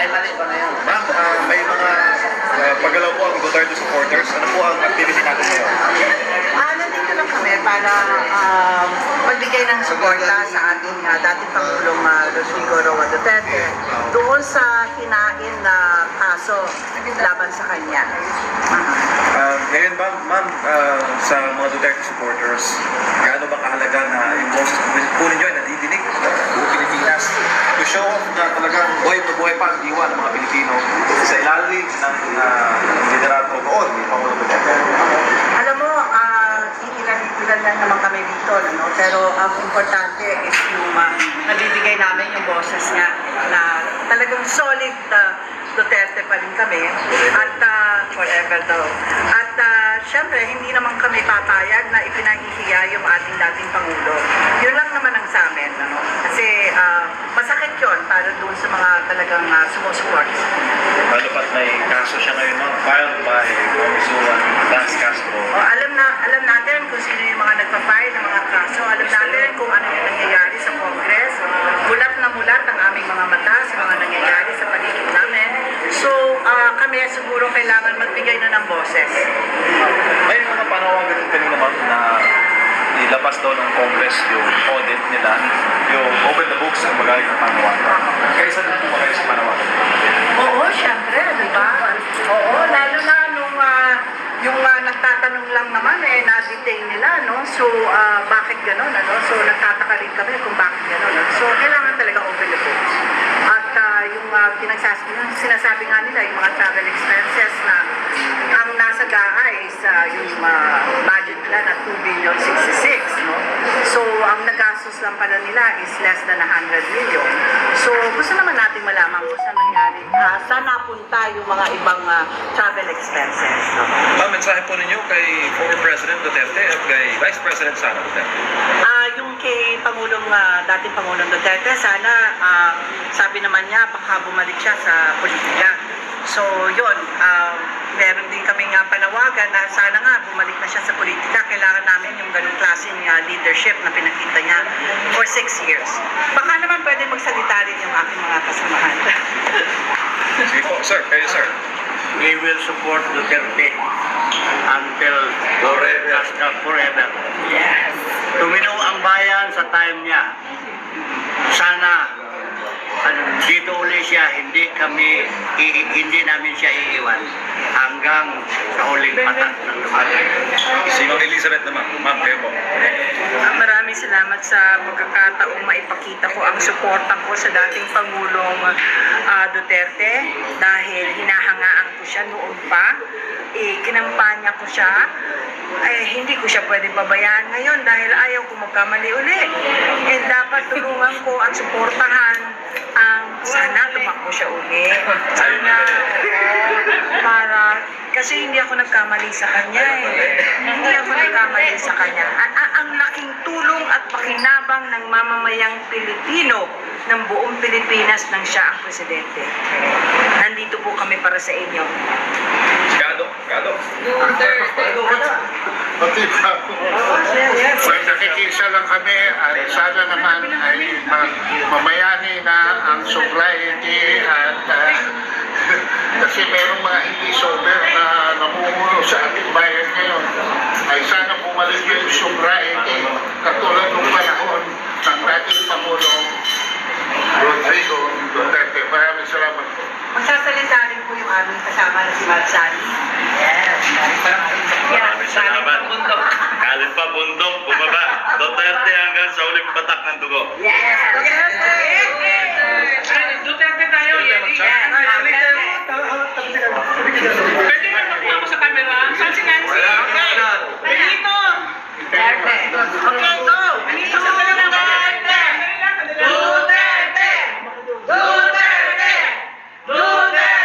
ay, mali pa na yan. Ma'am, ah, may mga ah, paggalaw po ang Duterte supporters. Ano po ang activity natin ngayon? Ah, nandito lang kami para um, magbigay ng suporta sa ating uh, dating Pangulong uh, Rodrigo Roa Duterte doon sa hinain na kaso laban sa kanya. Ah, ngayon ma'am, ma'am ah, sa mga Duterte supporters, gaano ba kahalaga na yung boses po ninyo ay nadidinig sa buong Pilipinas to show off na talagang buhay pa buhay pa ang diwa ng mga Pilipino sa ilalim ng uh, liderato noon ni Pangulong Duterte. Alam mo, ah, ilan-ilan lang naman kami dito, ano? pero ang importante is yung uh, nabibigay namin yung boses niya na talagang solid ah, Duterte pa rin kami at ah, forever daw. Uh, syempre, hindi naman kami papayag na ipinahihiya yung ating dating Pangulo. Yun lang naman ang sa amin. Ano? Kasi ah, masakit yun para doon sa mga talagang uh, sumusuport. Lalo pat may kaso siya ngayon ma'am, filed by Congresswoman Dance Castro. O, alam na alam natin kung sino yung mga nagpa-file ng mga kaso. Alam natin kung ano yung nangyayari sa Congress. Mulat na mulat ang aming mga mata sa mga nangyayari sa paligid namin. So, ah, kami siguro kailangan magbigay na ng boses. May mga panawagan din kanina ma'am na ilabas daw ng Congress yung audit nila, yung open the books ang bagay ng panawagan. Kaysa din po ba kayo sa panawagan? Oo, syempre, di ba? Oo, lalo na nung ah, yung ah, nagtatanong lang naman eh, na-detain nila, no? So, ah, bakit gano'n, ano? So, nagtataka rin kami kung bakit gano'n. no? So, kailangan talaga open the books. At ah, yung uh, pinagsasabi, sinasabi nga nila, yung mga travel expenses na gaha is yung ah, budget nila na 2 billion 66, no? So, ang nagastos lang pala nila is less than 100 million. So, gusto naman natin malaman kung saan nangyari, ah, saan napunta yung mga ibang ah, travel expenses. no? Ma'am, mensahe po ninyo kay former President Duterte at kay Vice President Sara Duterte. Ah, yung kay Pangulong, ah, dating Pangulong Duterte, sana, ah, sabi naman niya, baka bumalik siya sa politika. So, yun, ah, meron din kami nga panawagan na sana nga bumalik na siya sa politika. Kailangan namin yung ganung klaseng ah, leadership na pinakita niya for six years. Baka naman pwede magsalita rin yung aking mga kasamahan. Sige po, sir. Kayo, sir. We will support Duterte until forever. forever. Yes. Tuminaw ang bayan sa time niya. Sana dito uli siya, hindi kami, i- hindi namin siya iiwan hanggang sa huling patak ng lumalang. Si Ma'am Elizabeth naman. Ma'am, kayo po. Maraming salamat sa pagkakataong maipakita ko ang suporta ko sa dating Pangulong ah, Duterte dahil hinahangaan ko siya noon pa. Eh, kinampanya ko siya. Eh, hindi ko siya pwede babayaan ngayon dahil ayaw ko magkamali uli. And dapat tulungan ko at suportahan sana tumakbo siya uli. Sana, oo, para kasi hindi ako nagkamali sa kanya eh. Hindi ako nagkamali sa kanya. A- a- ang laking tulong at pakinabang ng mamamayang Pilipino ng buong Pilipinas nang siya ang presidente. Nandito po kami para sa inyo. Gado. Gado. Pati pa. Well, nakikisa lang kami at sana naman ay ma- mamayani na sobriety at ah, kasi merong mga hindi sober na namumuno sa ating bayan ngayon ay sana bumalik yung sobriety katulad ng panahon ng dating Pangulong Rodrigo Duterte. Maraming salamat po. Magsasalita rin po yung aming kasama na si Marsali. Yes. Maraming salamat. Galing pa bundok, bumaba. Duterte hanggang sa uling patak ng dugo. Yes. Duterte Okay.